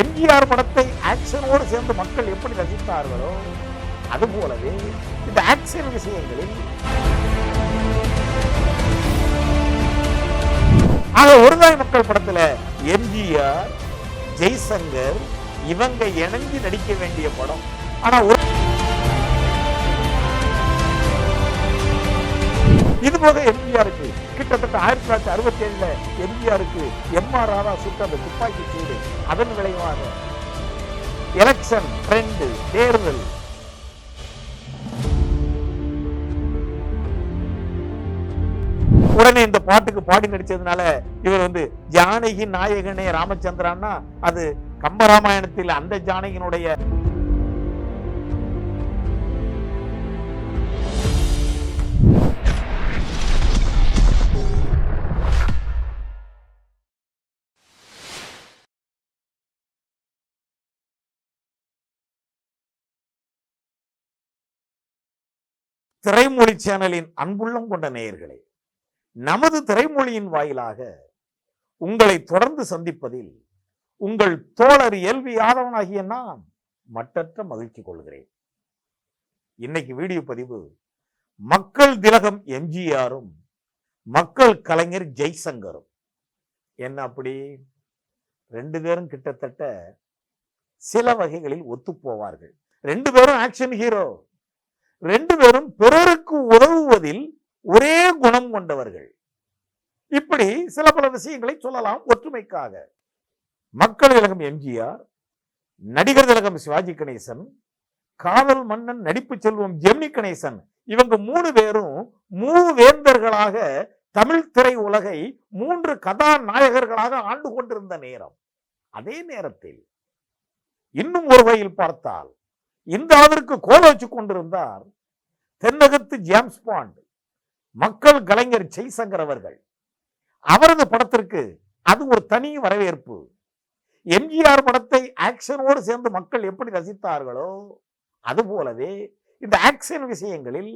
எம்ஜிஆர் படத்தை ஆக்ஷனோடு சேர்ந்து மக்கள் எப்படி ரசித்தார்களோ அதுபோலவே இந்த ஆக்ஷன் விஷயங்களில் ஆக ஒருதாய் மக்கள் படத்தில் எம்ஜிஆர் ஜெய்சங்கர் இவங்க இணைஞ்சு நடிக்க வேண்டிய படம். ஆனால் ஒரு இது போக எம்ஜிஆருக்கு கிட்டத்தட்ட ஆயிரத்தி தொள்ளாயிரத்தி அறுபத்தி ஏழுல எம்ஜிஆருக்கு எம் ஆர் ராதா சுட்ட அந்த துப்பாக்கி சூடு. அதன் விளைவாக எலெக்ஷன் ட்ரெண்டு தேர்தல். உடனே இந்த பாட்டுக்கு பாடி நடிச்சதுனால இவர் வந்து ஜானகி நாயகனே ராமச்சந்திரான்னா அது கம்பராமாயணத்தில் அந்த ஜானகியினுடைய திரைமொழி சேனலின் அன்புள்ளம் கொண்ட நேயர்களே நமது திரைமொழியின் வாயிலாக உங்களை தொடர்ந்து சந்திப்பதில் உங்கள் தோழர் எல்வி ஆதவனாகிய நான் மட்டற்ற மகிழ்ச்சி கொள்கிறேன். இன்னைக்கு வீடியோ பதிவு மக்கள் திலகம் எம்ஜிஆரும் மக்கள் கலைஞர் ஜெய்சங்கரும். என்ன அப்படி? ரெண்டு பேரும் கிட்டத்தட்ட சில வகைகளில் ஒத்துப்போவார்கள் ரெண்டு பேரும் ஆக்ஷன் ஹீரோ ரெண்டு பேரும் பிறருக்கு உதவுவதில் ஒரே குணம் கொண்டவர்கள். இப்படி சில பல விஷயங்களை சொல்லலாம் ஒற்றுமைக்காக. மக்கள் திலகம் எம்ஜிஆர் நடிகர் திலகம் சிவாஜி கணேசன் காதல் மன்னன் நடிப்பு செல்வம் ஜெமினி கணேசன். இவங்க மூணு பேரும் மூவேந்தர்களாக தமிழ் திரை உலகை மூன்று கதாநாயகர்களாக ஆண்டு கொண்டிருந்த நேரம். அதே நேரத்தில் இன்னும் ஒரு வகையில் பார்த்தால் இந்த அளவிற்கு வச்சு கொண்டிருந்தார் தென்னகத்து ஜேம்ஸ் பாண்ட் மக்கள் கலைஞர் ஜெய்சங்கர் அவர்கள். அவரது படத்திற்கு அது ஒரு தனி வரவேற்பு. எம்ஜிஆர் படத்தை ஆக்ஷனோடு சேர்ந்து மக்கள் எப்படி ரசித்தார்களோ அதுபோலவே இந்த ஆக்ஷன் விஷயங்களில்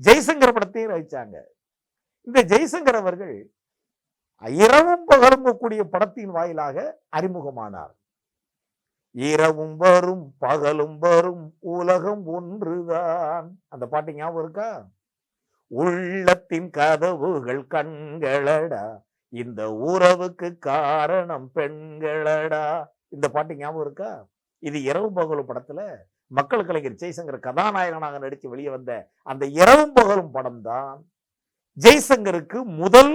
ஜெய்சங்கர் படத்தையும் ரசித்தாங்க இந்த ஜெய்சங்கர் அவர்கள் இரவும் பகலும் கூடிய படத்தின் வாயிலாக அறிமுகமானார். இரவும் வரும் பகலும் வரும் உலகம் ஒன்றுதான். அந்த பாட்டு ஞாபகம் இருக்கா? உள்ளத்தின் கதவுகள் கண்களடா இந்த உறவுக்கு காரணம் பெண்களடா. இந்த பாட்டு ஞாபகம் இருக்கா? இது இரவு பகலும் படத்துல மக்கள் கலைஞர் ஜெய்சங்கர் கதாநாயகனாக நடித்து வெளியே வந்த அந்த இரவும் பகலும் படம் தான் ஜெய்சங்கருக்கு முதல்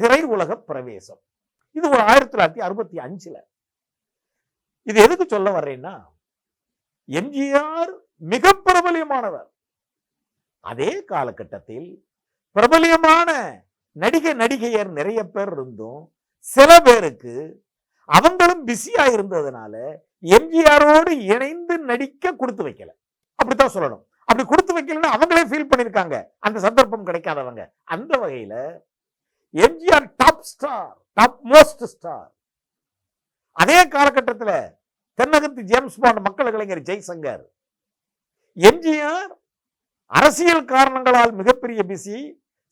திரை உலக பிரவேசம். இது ஒரு ஆயிரத்தி தொள்ளாயிரத்தி அறுபத்தி அஞ்சுல. இது எதுக்கு சொல்ல வர்றேன்னா எம்ஜிஆர் மிக பிரபலியமானவர். அதே காலகட்டத்தில் பிரபலியமான நடிகை நடிகையர் நிறைய பேர் இருந்தும் சில பேருக்கு அவங்களும் பிஸியா இருந்ததுனால எம்ஜிஆரோடு இணைந்து நடிக்க கொடுத்து வைக்கல. அப்படித்தான் சொல்லணும். அப்படி கொடுத்து வைக்கலன்னா அவங்களே ஃபீல் பண்ணிருக்காங்க அந்த சந்தர்ப்பம் கிடைக்காதவங்க. அந்த வகையில MGR top star top most star அதே காலகட்டத்தில் தென்னகத்து ஜேம்ஸ் பாண்ட் மக்கள் கலைஞர் ஜெய்சங்கர். எம்ஜிஆர் அரசியல் காரணங்களால் மிகப்பெரிய பிசி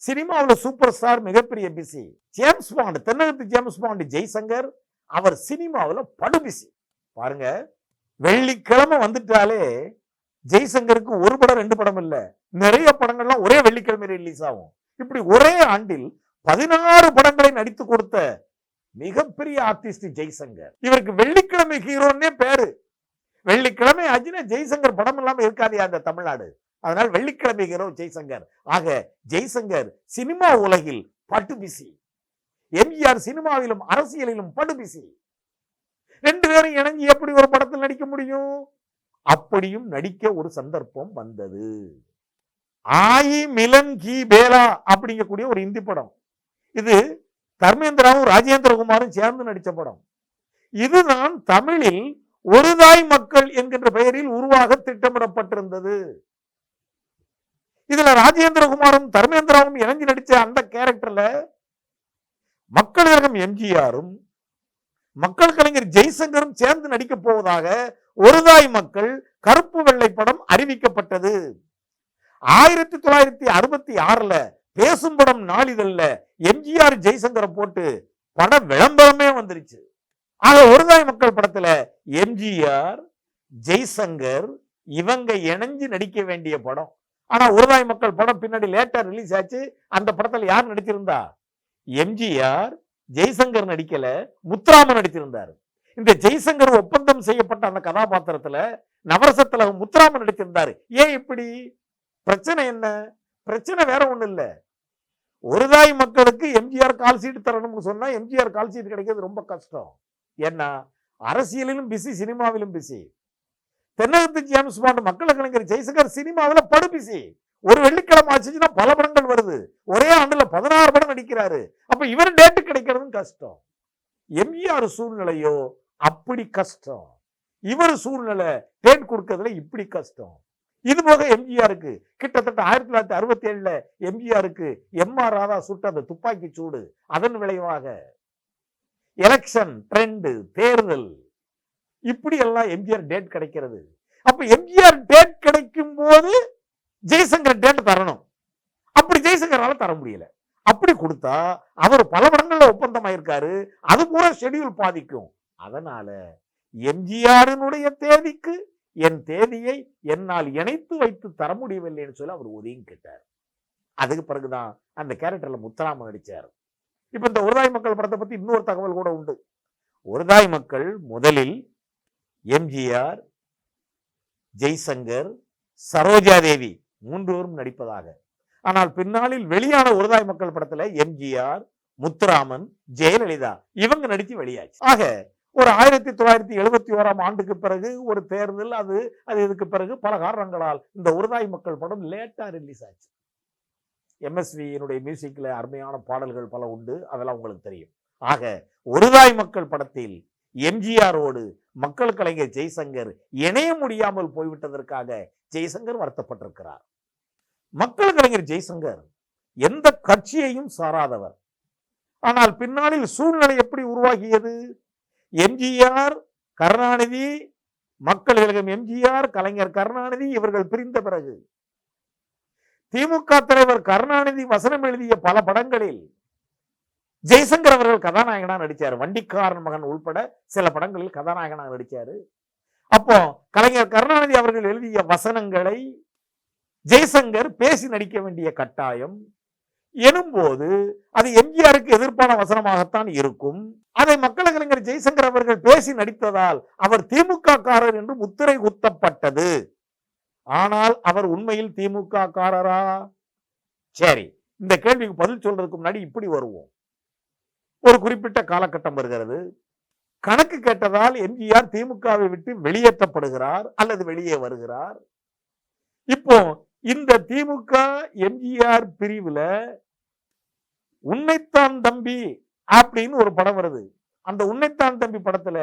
சினிமாவில் சூப்பர் ஸ்டார் மிகப்பெரிய பிசி ஜேம்ஸ் பாண்ட் தென்னகத்து ஜேம்ஸ் பாண்ட் ஜெய்சங்கர் அவர் சினிமாவில் படு பிசி பாருங்க வெள்ளிக்கிழமை வந்துட்டாலே ஜெய்சங்கருக்கு ஒரு படம் ரெண்டு படம் இல்லை. நிறைய படங்கள்லாம் ஒரே வெள்ளிக்கிழமை ரிலீஸ் ஆகும். இப்படி ஒரே ஆண்டில் பதினாறு படங்களை நடித்து கொடுத்த மிகப்பெரிய ஆர்டிஸ்ட் ஜெய்சங்கர். இவருக்கு வெள்ளிக்கிழமை ஹீரோன்னே பேரு. வெள்ளிக்கிழமை அஜின ஜெய்சங்கர் படம் இல்லாம இருக்காது அந்த தமிழ்நாடு. அதனால் வெள்ளிக்கிழமை ஹீரோ ஜெய்சங்கர். ஆக ஜெய்சங்கர் சினிமா உலகில் பட்டு பிசி. எம்ஜிஆர் சினிமாவிலும் அரசியலிலும் படு பிசி. ரெண்டு பேரும் இணைஞ்சு எப்படி ஒரு படத்தில் நடிக்க முடியும்? அப்படியும் நடிக்க ஒரு சந்தர்ப்பம் வந்தது. ஆயி மிலன் கி பேலா அப்படிங்கக்கூடிய ஒரு இந்தி படம். இது தர்மேந்திராவும் ராஜேந்திரகுமாரும் சேர்ந்து நடித்த படம். இதுதான் தமிழில் ஒரு தாய் மக்கள் என்கின்ற பெயரில் உருவாக திட்டமிடப்பட்டிருந்தது. இதுல ராஜேந்திரகுமாரும் தர்மேந்திராவும் இணைஞ்சு நடிச்ச அந்த கேரக்டர்ல மக்கள் கழகம் எம்ஜிஆரும் மக்கள் கலைஞர் ஜெய்சங்கரும் சேர்ந்து நடிக்க போவதாக ஒருதாய் மக்கள் கருப்பு வெள்ளை படம் அறிவிக்கப்பட்டது. ஆயிரத்தி தொள்ளாயிரத்தி அறுபத்தி ஆறுல பேசும் படம் நாளிதழ்ல எம்ஜிஆர் ஜெய்சங்கரை போட்டு பட விளம்பரமே வந்துருச்சு. ஆக ஒருதாய் மக்கள் படத்துல எம்ஜிஆர் ஜெய்சங்கர் இவங்க இணைஞ்சு நடிக்க வேண்டிய படம். ஆனா ஒருதாய் மக்கள் படம் பின்னாடி லேட்டா ரிலீஸ் ஆச்சு. அந்த படத்துல யார் நடிச்சிருந்தா? எம்ஜிஆர் ஜெய்சங்கர் நடிக்கல முத்துராமன் நடிச்சிருந்தாரு. இந்த ஜெய்சங்கர் ஒப்பந்தம் செய்யப்பட்ட அந்த கதாபாத்திரத்துல நவரசத்துல முத்துராமன் நடித்திருந்தாரு ஏன் இப்படி? பிரச்சனை என்ன? பிரச்சனை வேற ஒன்றும் இல்லை. ஒரு ஒருதாய் மக்களுக்கு எம்ஜிஆர் கால் சீட்டு தரணும்னு சொன்னால் எம்ஜிஆர் கால் சீட்டு கிடைக்கிறது ரொம்ப கஷ்டம். ஏன்னா அரசியலிலும் பிஸி சினிமாவிலும் பிஸி தென்னகத்து ஜேம்ஸ் பாண்ட் மக்கள் கலைஞர் ஜெய்சங்கர் சினிமாவில் படு பிஸி ஒரு வெள்ளிக்கிழமை ஆச்சுன்னா பல படங்கள் வருது. ஒரே ஆண்டில் பதினாறு படம் நடிக்கிறாரு. அப்போ இவர் டேட்டு கிடைக்கிறதும் கஷ்டம். எம்ஜிஆர் சூழ்நிலையோ அப்படி கஷ்டம். இவர் சூழ்நிலை டேட் கொடுக்கறதுல இப்படி கஷ்டம். இது போக எம்ஜிஆருக்கு கிட்டத்தட்ட ஆயிரத்தி தொள்ளாயிரத்தி அறுபத்தி ஏழுல எம்ஜிஆருக்கு எம் ஆர் ராதா சுட்ட அந்த துப்பாக்கி சூடு. அதன் விளைவாக எலெக்ஷன் ட்ரெண்டு தேர்தல். இப்படி எல்லாம் எம்ஜிஆர் டேட் கிடைக்கிறது. அப்ப எம்ஜிஆர் டேட் கிடைக்கும் போது ஜெய்சங்கர் டேட் தரணும். அப்படி ஜெய்சங்கரால் தர முடியல. அப்படி கொடுத்தா அவர் பல படங்கள்ல ஒப்பந்தமாயிருக்காரு. அது பூரா ஷெட்யூல் பாதிக்கும். அதனால எம்ஜிஆரினுடைய தேதிக்கு என் தேதியை என்னால் இணைத்து வைத்து தர முடியவில்லைன்னு சொல்லி அவர் ஒதுங்கி கேட்டார். அதுக்கு பிறகுதான் அந்த கேரக்டர்ல முத்தராமன் நடித்தார் இப்ப இந்த ஒருதாய் மக்கள் படத்தை பத்தி இன்னொரு தகவல் கூட உண்டு. ஒருதாய் மக்கள் முதலில் எம்ஜிஆர் ஜெய்சங்கர் சரோஜாதேவி மூன்றுவரும் நடிப்பதாக. ஆனால் பின்னாளில் வெளியான ஒருதாய் மக்கள் படத்துல எம்ஜிஆர் முத்துராமன் ஜெயலலிதா இவங்க நடித்து வெளியாச்சு. ஆக ஒரு ஆயிரத்தி தொள்ளாயிரத்தி எழுபத்தி ஓராம் ஆண்டுக்கு பிறகு ஒரு தேர்தல் அது அது இதுக்கு பிறகு பல காரணங்களால் இந்த ஒருதாய் மக்கள் படம் லேட்டா ரிலீஸ் ஆச்சு. எம்எஸ்வியினுடைய மியூசிக்கில் அருமையான பாடல்கள் பல உண்டு அதெல்லாம் உங்களுக்கு தெரியும். ஆக ஒருதாய் மக்கள் படத்தில் எம்ஜிஆரோடு மக்கள் கலைஞர் ஜெய்சங்கர் இணைய முடியாமல் போய்விட்டதற்காக ஜெய்சங்கர் வருத்தப்பட்டிருக்கிறார். மக்கள் கலைஞர் ஜெய்சங்கர் எந்த கட்சியையும் சாராதவர். ஆனால் பின்னாளில் சூழ்நிலை எப்படி உருவாகியது? எம்ஜிஆர் கருணாநிதி மக்கள் கழகம் எம்ஜிஆர் கலைஞர் கருணாநிதி இவர்கள் பிரிந்த பிறகு திமுக தலைவர் கருணாநிதி வசனம் எழுதிய பல படங்களில் ஜெய்சங்கர் அவர்கள் கதாநாயகனா நடிச்சார். வண்டிக்காரன் மகன் உள்பட சில படங்களில் கதாநாயகனா நடிச்சாரு. அப்போ கலைஞர் கருணாநிதி அவர்கள் எழுதிய வசனங்களை ஜெய்சங்கர் பேசி நடிக்க வேண்டிய கட்டாயம். எனும்போது அது எம்ஜிஆருக்கு எதிர்ப்பான வசனமாகத்தான் இருக்கும். அதை மக்கள் கலைஞர் ஜெய்சங்கர் அவர்கள் பேசி நடித்ததால் அவர் திமுக காரர் என்று முத்திரை குத்தப்பட்டது. ஆனால் அவர் உண்மையில் திமுக காரரா சரி இந்த கேள்விக்கு பதில் சொல்றதுக்கு முன்னாடி இப்படி வருவோம். ஒரு குறிப்பிட்ட காலகட்டம் வருகிறது. கணக்கு கேட்டதால் எம்ஜிஆர் திமுகவை விட்டு வெளியேற்றப்படுகிறார் அல்லது வெளியே வருகிறார். இப்போ இந்த திமுக எம்ஜிஆர் பிரிவுல உன்னைத்தான் தம்பி அப்படின்னு ஒரு படம் வருது. அந்த உன்னைத்தான் தம்பி படத்துல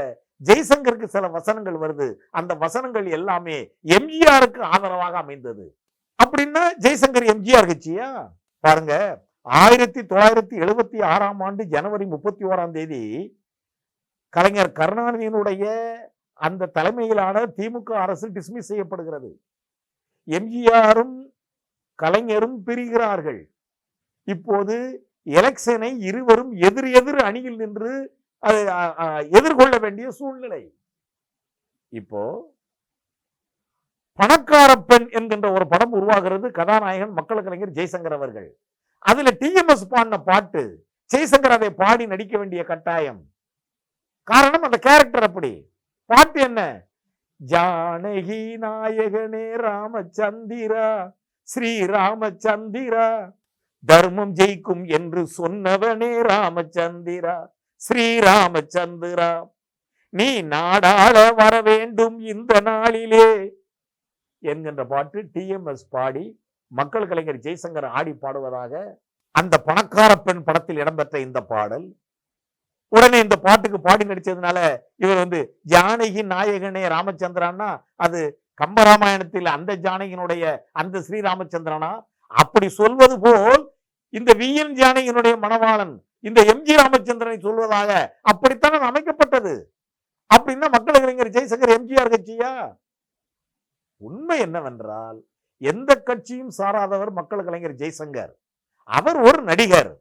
ஜெய்சங்கருக்கு சில வசனங்கள் வருது. அந்த வசனங்கள் எல்லாமே எம்ஜிஆருக்கு ஆதரவாக அமைந்தது. அப்படின்னா ஜெய்சங்கர் எம்ஜிஆர் கட்சியா? பாருங்க ஆயிரத்தி தொள்ளாயிரத்தி எழுபத்தி ஆறாம் ஆண்டு ஜனவரி முப்பத்தி ஓராம் தேதி கலைஞர் கருணாநிதியினுடைய அந்த தலைமையிலான திமுக அரசு டிஸ்மிஸ் செய்யப்படுகிறது. எம்ஜிஆரும் கலைஞரும் பிரிகிறார்கள். இப்போது எலெக்ஷனை இருவரும் எதிர் எதிர் அணியில் நின்று அதை, எதிர்கொள்ள வேண்டிய சூழ்நிலை. இப்போ பணக்கார பெண் என்கின்ற ஒரு படம் உருவாகிறது கதாநாயகன் மக்கள் கலைஞர் ஜெய்சங்கர் அவர்கள். அதுல டிஎம்எஸ் பாடின பாட்டு ஜெய்சங்கர் அதை பாடி நடிக்க வேண்டிய கட்டாயம். காரணம் அந்த கேரக்டர் அப்படி. பாட்டு என்ன? ஜானகி நாயகனே ராமச்சந்திரா ஸ்ரீ ராமச்சந்திரா தர்மம் ஜெயிக்கும் என்று சொன்னவனே ராமச்சந்திரா ஸ்ரீராமச்சந்திரா. நீ நாடாள வர வேண்டும் இந்த நாளிலே என்கின்ற பாட்டு டிஎம்எஸ் பாடி மக்கள் கலைஞர் ஜெய்சங்கர் ஆடி பாடுவதாக அந்த பணக்கார பெண் படத்தில் இடம்பெற்ற இந்த பாடல். உடனே இந்த பாட்டுக்கு பாடி நடிச்சதுனால இவர் வந்து ஜானகி நாயகனே ராமச்சந்திரானா அது கம்பராமாயணத்தில் அந்த ஜானகினுடைய அந்த ஸ்ரீராமச்சந்திரனா? அப்படி சொல்வது போல் இந்த வி என் ஜானகியினுடைய மணவாளன் இந்த எம் ஜி ராமச்சந்திரனை சொல்வதாக அப்படித்தான் அது அமைக்கப்பட்டது? அப்படின்னா மக்கள் கலைஞர் ஜெய்சங்கர் எம்ஜிஆர் கட்சியா? உண்மை என்னவென்றால் எந்த கட்சியும் சாராதவர் மக்கள் கலைஞர் ஜெய்சங்கர். அவர் ஒரு நடிகர்.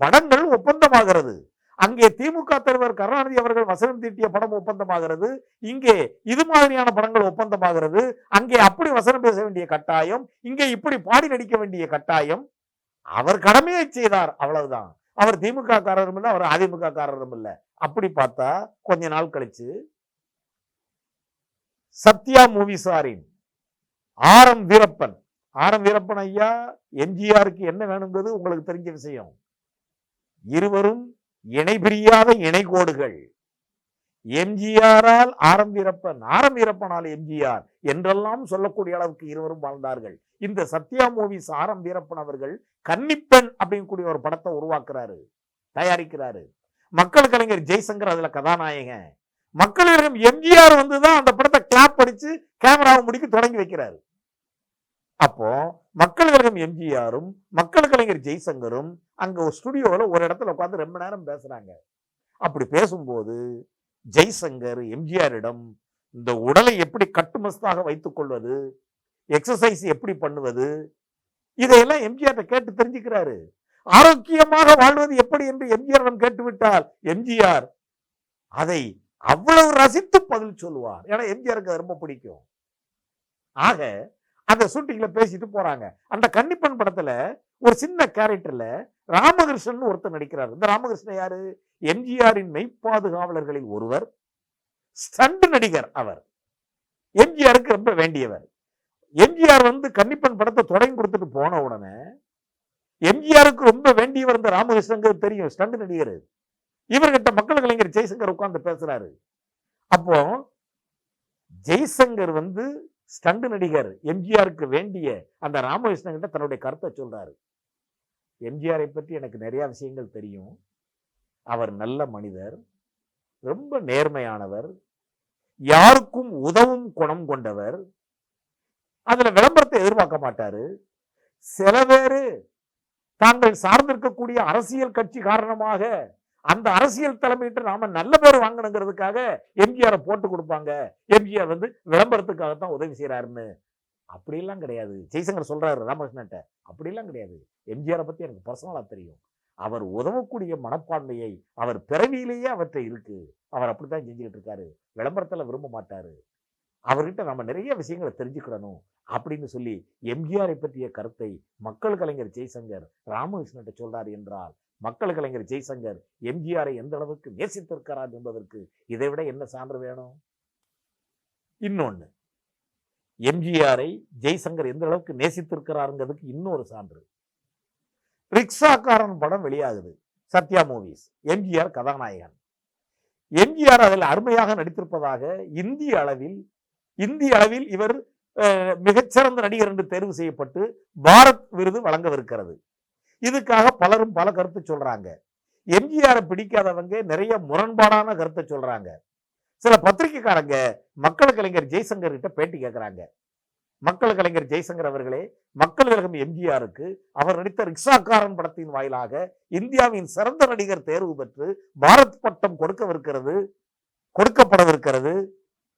படங்கள் ஒப்பந்தமாகிறது. அங்கே திமுக தலைவர் கருணாநிதி அவர்கள் வசனம் தீட்டிய படம் ஒப்பந்தமாகிறது. இங்கே இது மாதிரியான படங்கள் ஒப்பந்தமாகிறது. அங்கே அப்படி வசனம் பேச வேண்டிய கட்டாயம். இங்கே இப்படி பாடி நடிக்க வேண்டிய கட்டாயம். அவர் கடமையை செய்தார் அவ்வளவுதான். அவர் திமுக காரரும் இல்லை அவர் அதிமுக காரரும் இல்லை. அப்படி பார்த்தா கொஞ்ச நாள் கழிச்சு Sathya மூவிசாரின் R M Veerappan. R M Veerappan ஐயா எம்ஜிஆருக்கு என்ன வேணுங்கிறது உங்களுக்கு தெரிஞ்ச விஷயம். இருவரும் இணை பிரியாத இணைகோடுகள் எம்ஜிஆரால் ஆரம் வீரப்பன் ஆரம் வீரப்பனால் எம்ஜிஆர் என்றெல்லாம் சொல்லக்கூடிய அளவுக்கு இருவரும் வாழ்ந்தார்கள். இந்த சத்யா மூவிஸ் ஆரம் வீரப்பன் அவர்கள் கன்னிப்பெண் அப்படிங்கக்கூடிய ஒரு படத்தை உருவாக்குறாரு தயாரிக்கிறாரு. மக்கள் கலைஞர் ஜெய்சங்கர் அதுல கதாநாயகன். மக்கள் எம்ஜிஆர் வந்து தான் அந்த படத்தை கிளாப் அடிச்சு கேமராவை முடிக்க தொடங்கி வைக்கிறாரு. அப்போ மக்கள் கழகம் எம்ஜிஆரும் மக்கள் கலைஞர் ஜெய்சங்கரும் அங்க ஒரு ஸ்டுடியோவில் ஒரு இடத்துல உட்காந்து ரொம்ப நேரம் பேசுறாங்க. அப்படி பேசும்போது ஜெய்சங்கர் எம்ஜிஆரிடம் இந்த உடலை எப்படி கட்டுமஸ்தாக வைத்துக் கொள்வது எக்ஸசைஸ் எப்படி பண்ணுவது இதையெல்லாம் எம்ஜிஆர் கேட்டு தெரிஞ்சுக்கிறாரு. ஆரோக்கியமாக வாழ்வது எப்படி என்று எம்ஜிஆரிடம் கேட்டுவிட்டால் எம்ஜிஆர் அதை அவ்வளவு ரசித்து பதில் சொல்லுவார். ஏன்னா எம்ஜிஆருக்கு அது ரொம்ப பிடிக்கும். ஆக அந்த ஷூட்டிங்ல பேசிட்டு போறாங்க. அந்த கன்னிப்பன் படத்துல ஒரு சின்ன கேரக்டர்ல ராமகிருஷ்ணன் ஒருத்தர் நடிக்கிறார். இந்த ராமகிருஷ்ணன் யாரு? எம்ஜிஆரின் மெய்ப்பாதுகாவலர்களில் ஒருவர் ஸ்டண்ட் நடிகர் அவர். எம்ஜிஆருக்கு ரொம்ப வேண்டியவர். எம்ஜிஆர் வந்து கன்னிப்பன் படத்தை தொடங்கி கொடுத்துட்டு போன உடனே எம்ஜிஆருக்கு ரொம்ப வேண்டியவர் இந்த ராமகிருஷ்ணன் தெரியும் ஸ்டண்ட் நடிகர். இவர்கிட்ட மக்கள் கலைஞர் ஜெய்சங்கர் உட்கார்ந்து பேசுறாரு. அப்போ ஜெய்சங்கர் வந்து ஸ்டண்ட் நடிகர் எம்ஜிஆருக்கு வேண்டிய அந்த ராமகிருஷ்ணன் கிட்ட தன்னுடைய கருத்தை சொல்றாரு. எம்ஜிஆரை பற்றி எனக்கு நிறைய விஷயங்கள் தெரியும். அவர் நல்ல மனிதர் ரொம்ப நேர்மையானவர் யாருக்கும் உதவும் குணம் கொண்டவர். அதுல விளம்பரத்தை எதிர்பார்க்க மாட்டாரு. சில பேரு தாங்கள் சார்ந்திருக்கக்கூடிய அரசியல் கட்சி காரணமாக அந்த அரசியல் தலைமையிட்டு நாம நல்ல பேர் வாங்கணுங்கிறதுக்காக எம்ஜிஆரை போட்டு கொடுப்பாங்க. எம்ஜிஆர் வந்து விளம்பரத்துக்காகத்தான் உதவி செய்யறாருன்னு அப்படிலாம் கிடையாது. ஜெய்சங்கர் சொல்றாரு ராமகிருஷ்ணன்ட்ட. அப்படிலாம் கிடையாது. எம்ஜிஆரை பத்தி எனக்கு பர்சனலா தெரியும். அவர் உதவக்கூடிய மனப்பான்மையை அவர் பிறவியிலேயே அவற்றை இருக்கு. அவர் அப்படித்தான் செஞ்சுக்கிட்டு இருக்காரு விளம்பரத்தில் விரும்ப மாட்டாரு. அவர்கிட்ட நம்ம நிறைய விஷயங்களை தெரிஞ்சுக்கிடணும் அப்படின்னு சொல்லி எம்ஜிஆரை பற்றிய கருத்தை மக்கள் கலைஞர் ஜெய்சங்கர் ராமகிருஷ்ணன் சொல்றார் என்றால் மக்கள் கலைஞர் ஜெய்சங்கர் எம்ஜிஆரை எந்த அளவுக்கு நேசித்திருக்கிறார் என்பதற்கு இதை விட என்ன சான்று வேணும்? இன்னொன்று எம்ஜிஆரை ஜெய்சங்கர் எந்த அளவுக்கு நேசித்திருக்கிறாருங்கிறதுக்கு இன்னொரு சான்று. ரிக்ஷாக்காரன் படம் வெளியாகுது. சத்யா மூவிஸ் எம்ஜிஆர் கதாநாயகன். எம்ஜிஆர் அதில் அருமையாக நடித்திருப்பதாக இந்திய அளவில் இந்திய அளவில் இவர் மிகச்சிறந்த நடிகர் என்று தேர்வு செய்யப்பட்டு பாரத் விருது வழங்கவிருக்கிறது. இதுக்காக பலரும் பல கருத்து சொல்றாங்க. எம்ஜிஆரை பிடிக்காதவங்க நிறைய முரண்பாடான கருத்தை சொல்றாங்க. சில பத்திரிகைக்காரங்க மக்கள் கலைஞர் ஜெய்சங்கர் கிட்ட பேட்டி கேட்குறாங்க மக்கள் கலைஞர் ஜெய்சங்கர் அவர்களே மக்கள் கழகம் எம்ஜிஆருக்கு அவர் நடித்த ரிக்ஷாக்காரன் படத்தின் வாயிலாக இந்தியாவின் சிறந்த நடிகர் தேர்வு பெற்று பாரத் பட்டம் கொடுக்கவிருக்கிறது கொடுக்கப்படவிருக்கிறது.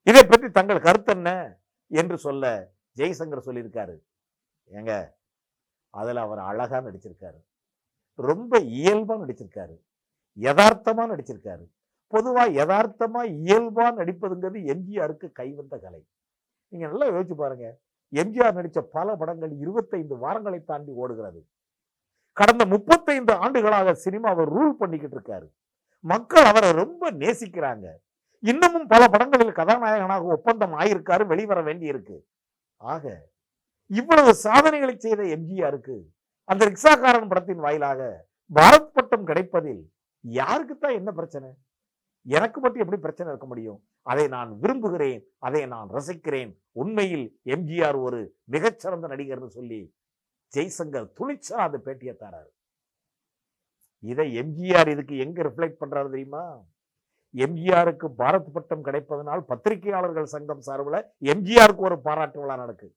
இதை பற்றி தங்கள் கருத்து என்ன என்று சொல்ல ஜெய்சங்கர் சொல்லியிருக்காரு. ஏங்க அதில் அவர் அழகாக நடிச்சிருக்காரு. ரொம்ப இயல்பாக நடிச்சிருக்காரு. யதார்த்தமாக நடிச்சிருக்காரு. பொதுவாக யதார்த்தமாக இயல்பாக நடிப்பதுங்கிறது எம்ஜிஆருக்கு கைவந்த கலை. நீங்கள் நல்லா யோசிச்சு பாருங்கள் எம்ஜிஆர் நடிச்ச பல படங்கள் இருபத்தைந்து வாரங்களை தாண்டி ஓடுகிறது. கடந்த முப்பத்தைந்து ஆண்டுகளாக சினிமாவை ரூல் பண்ணிக்கிட்டு இருக்காரு. மக்கள் அவரை ரொம்ப நேசிக்கிறாங்க. இன்னமும் பல படங்களில் கதாநாயகனாக ஒப்பந்தம் ஆயிருக்காரு வெளிவர வேண்டியிருக்கு. ஆக இவ்வளவு சாதனைகளை செய்த எம்ஜிஆருக்கு அந்த ரிக்ஷாக்காரன் படத்தின் வாயிலாக பாரத் பட்டம் கிடைப்பதில் யாருக்குத்தான் என்ன பிரச்சனை? எனக்கு மட்டும் எப்படி பிரச்சனை இருக்க முடியும்? அதை நான் விரும்புகிறேன். அதை நான் ரசிக்கிறேன். உண்மையில் எம்ஜிஆர் ஒரு மிகச்சிறந்த நடிகர்னு சொல்லி ஜெய்சங்கர் துணிச்சா அந்த பேட்டியை தராரு இதை எம்ஜிஆர் இதுக்கு எங்க ரிஃப்ளெக்ட் பண்றாரு தெரியுமா? எம்ஜிஆருக்கு பாரத் பட்டம் கிடைப்பதனால் பத்திரிகையாளர்கள் சங்கம் சார்பில் எம்ஜிஆருக்கு ஒரு பாராட்டு விழா நடக்குது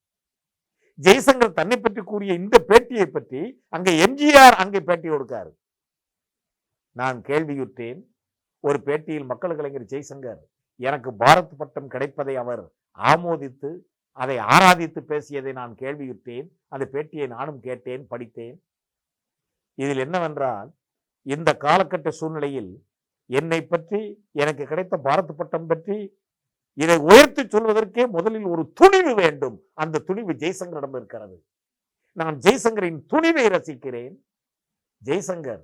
ஜெய்சங்கர் தன்னை பற்றி கூறிய இந்த பேட்டியை பற்றி அங்க எம்ஜிஆர் அங்கே பேட்டி கொடுக்காரு. நான் கேள்வியுற்றேன். ஒரு பேட்டியில் மக்கள் கலைஞர் ஜெய்சங்கர் எனக்கு பாரத் பட்டம் கிடைப்பதை அவர் ஆமோதித்து அதை ஆராதித்து பேசியதை நான் கேள்வியுற்றேன். அந்த பேட்டியை நானும் கேட்டேன் படித்தேன். இதில் என்னவென்றால் இந்த காலகட்ட சூழ்நிலையில் என்னை பற்றி எனக்கு கிடைத்த பாரத் பட்டம் பற்றி இதை உயர்த்தி சொல்வதற்கே முதலில் ஒரு துணிவு வேண்டும். அந்த துணிவு ஜெய்சங்கரிடம் இருக்கிறது. நான் ஜெய்சங்கரின் துணிவை ரசிக்கிறேன். ஜெய்சங்கர்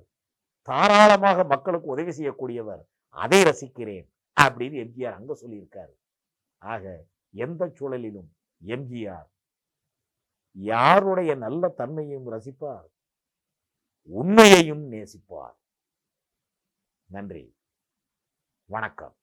தாராளமாக மக்களுக்கு உதவி செய்யக்கூடியவர் அதை ரசிக்கிறேன் அப்படின்னு எம்ஜிஆர் அங்க சொல்லியிருக்காரு. ஆக எந்த சூழலிலும் எம்ஜிஆர் யாருடைய நல்ல தன்மையையும் ரசிப்பார் உண்மையையும் நேசிப்பார். நன்றி. வணக்கம்.